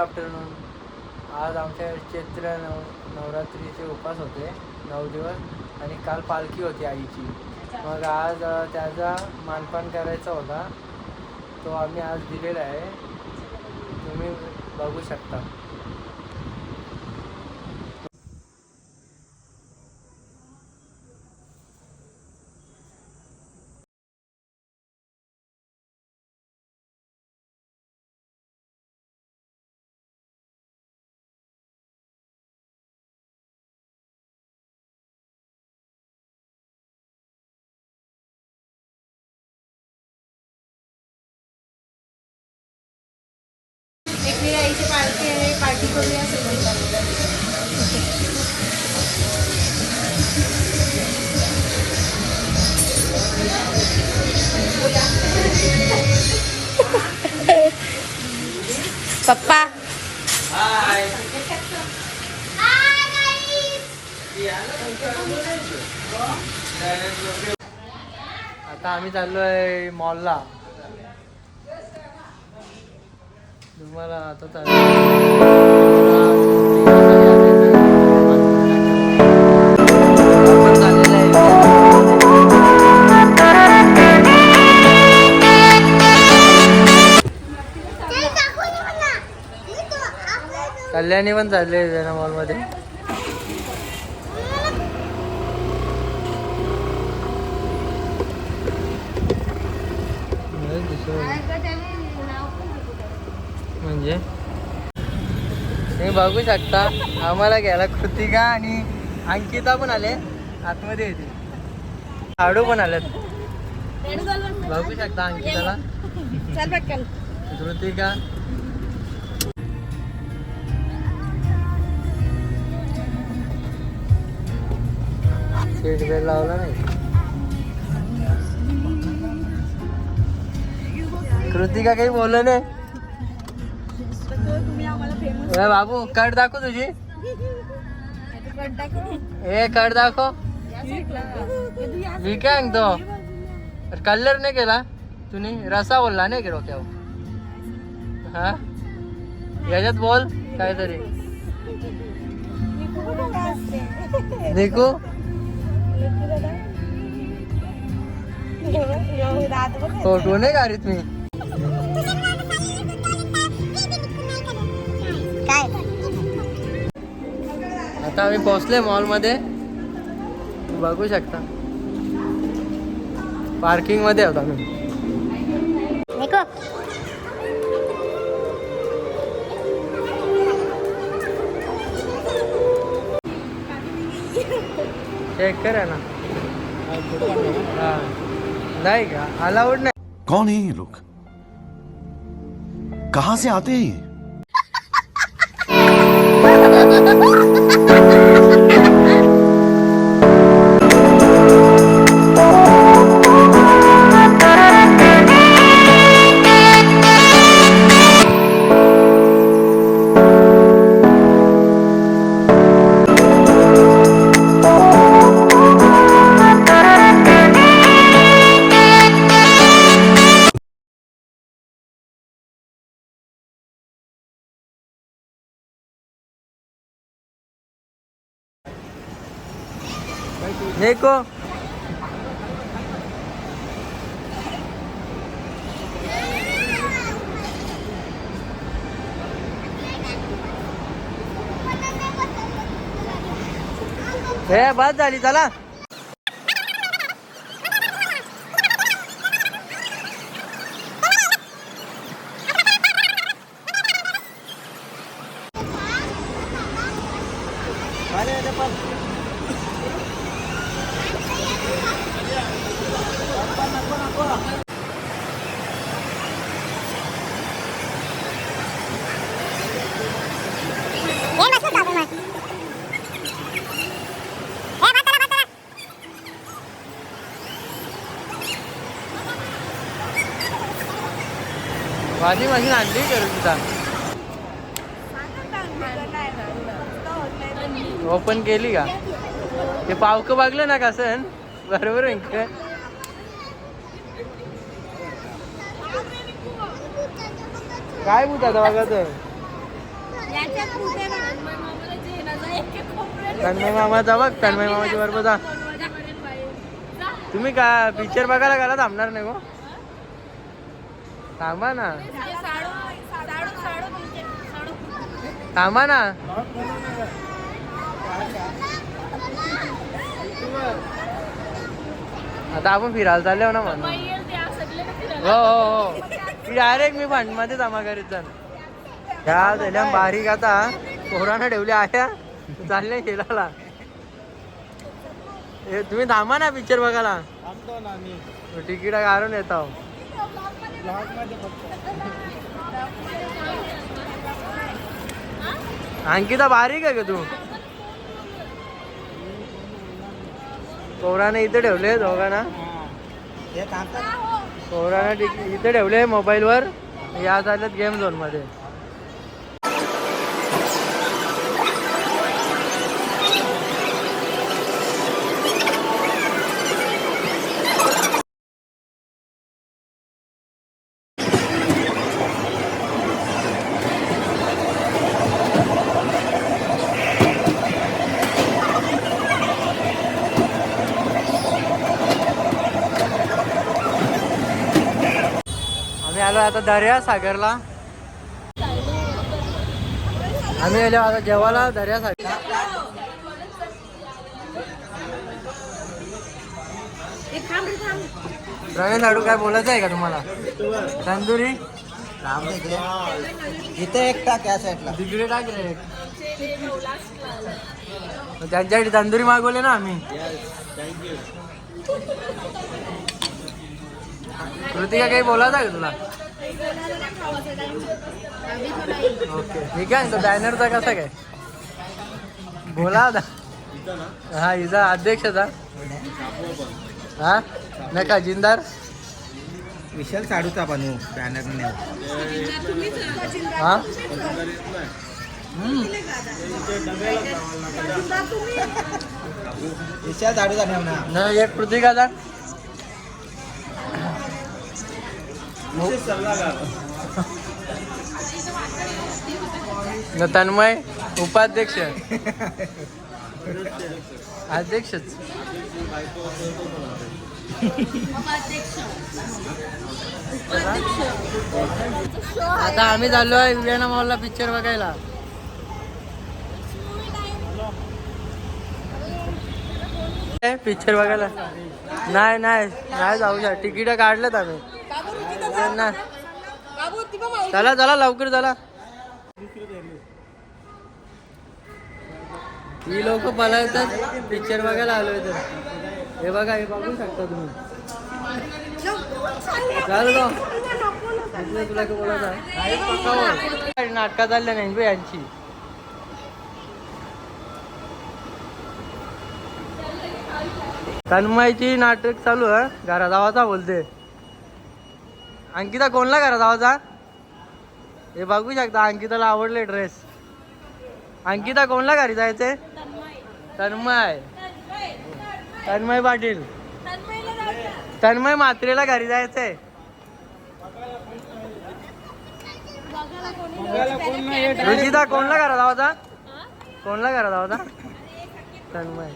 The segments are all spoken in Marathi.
आफ्टरनून आज आमच्या चैत्र नव नवरात्रीचे उपास होते. नऊ दिवस. आणि काल पालखी होती आईची. मग आज त्याचा मानपान करायचा होता. तो आम्ही आज दिलेला आहे. तुम्ही बघू शकता. आहे पार्टी करूया पप्पा आता आम्ही चाललोय मॉलला तुम्हाला आता कल्याणी पण चालले जरा मॉलमध्ये नाही दिसत. म्हणजे? तुम्ही बघू शकता आम्हाला घ्यायला कृतिका आणि अंकिता पण आले. आतमध्ये येते आडू पण आलेत. बघू शकता अंकिताला. कृतिका. सीट बेल्ट लावला नाही. कृतिका काही बोललं नाही. ए बाबू कार्ड दाखव तुझी. ए कार्ड दाखव. मी काय सांगतो कलर नाही केला. तुम्ही रसा बोलला नाही की डोक्यावर? हा? याच्यात बोल काहीतरी. देखू फोटो नाही काढत मी आता आम्ही पोहोचले मॉलमध्ये. बघू शकता. पार्किंग मध्ये होता मी चेक करा ना. हा. नाही का? अलाउड नाही. कौन है ये लोग? कहाँ से आते हैं ये देखो हे बस झाली चला माझी मशीन आणली करू तिथं ओपन केली का? ते पावकं बघलं ना कसं बरोबर आहे का काय भूत आता बघा तर याच्यात कुठे ना मामाला जे ना जा एक एक कोपऱ्यात. तन्मय मामाचा बघ तन्मय मामाची बरोबर जा. तुम्ही का पिक्चर बघायला गेला थांबणार नाही गो थांबा ना. थांबा ना. आता आपण फिरायला चाललो ना म्हणून. हो हो हो. डायरेक्ट मी फंडमध्ये जमा करीत जाण ह्या झाल्या बारीक आता पोरानं ठेवल्या आया चालले खेळायला. हे तुम्ही थांबा ना पिक्चर बघायला. तिकीट काढून येत. आहो अंकिता बारीक आहे का तू? पोराने इथे ठेवले दोघांना. पोरानं इथे ठेवले मोबाईलवर. या चालत गेम झोनमध्ये. आता दर्या सागरला. आम्ही आलो आता जेवायला दर्या सागर ए, थांब रे, थांब. रमेश लाडू काय बोलायचं आहे का तुम्हाला? तंदुरी? इथे एक टाक या साईडला तिकडे टाक रे. त्यांच्यासाठी तंदुरी मागवले ना आम्ही. कृतिका काही बोलायचं आहे का तुला? ओके ठीक आहे. तो बॅनरचा कसा काय? बोला आता. हा हिचा अध्यक्षचा हा? नका जिंदार. विशाल साडूचा बनवू बॅनर नेऊ हा. विशाल साडूचा नेऊ ना. न एक तन्मय उपाध्यक्ष. अध्यक्षच. आता आम्ही चाललोय विवेना मॉलला पिक्चर बघायला. पिक्चर बघायला. नाही नाही नाही जाऊ शकत तिकीट काढलेत आम्ही. चला चला लवकर चला. ही लोक पळतात पिक्चर बघायला आलोय तर हे बघा हे बघू शकता तुम्ही. चालू तुला बोलायचं आहे? नाटकात चालल्या नाही यांची. तन्मयची नाटक चालू आहे. घरा जावाचा बोलते अंकिता कोणला घरा जावाचा हे? बघू शकता अंकिताला आवडले ड्रेस अंकिता कोणला घरी जायचे तन्मय. तन्मय पाटील. तन्मय मात्रेला घरी जायचंय. रुचिता कोणला करा जावाचा कोणला करा जावाचा तन्मय.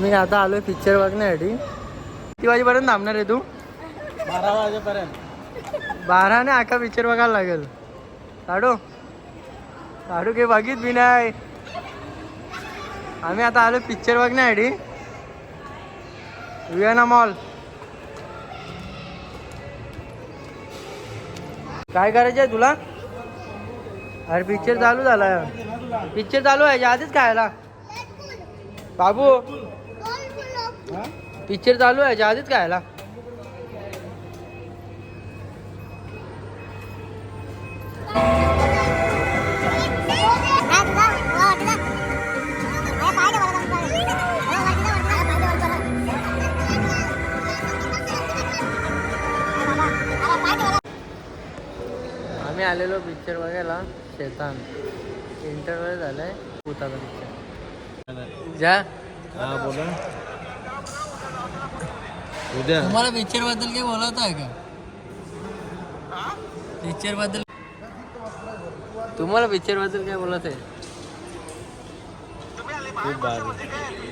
मी आता आलोय पिक्चर बघण्यासाठी. किती वाजेपर्यंत थांबणार आहे तू? बारा वाजेपर्यंत. बाराने आका पिक्चर बघायला लागेल. काढू काढू काही बघित बी नाही. आम्ही आता आलो पिक्चर बघण्यासाठी. विएना मॉल काय करायचं आहे तुला? अरे पिक्चर चालू झाला. पिक्चर चालू आहे आधीच खायला. बाबू. पिक्चर चालू आहे आधीच खायला. आम्ही आलेलो पिक्चर बघायला शेतान. इंटरव्ह्यू झालाय भूताचा पिक्चर जा. हा बोला. उद्या. तुम्हाला पिक्चरबद्दल काही बोलत आहे का? पिक्चरबद्दल तुम्हाला पिक्चरबद्दल काय बोलत आहे? खूप भारी.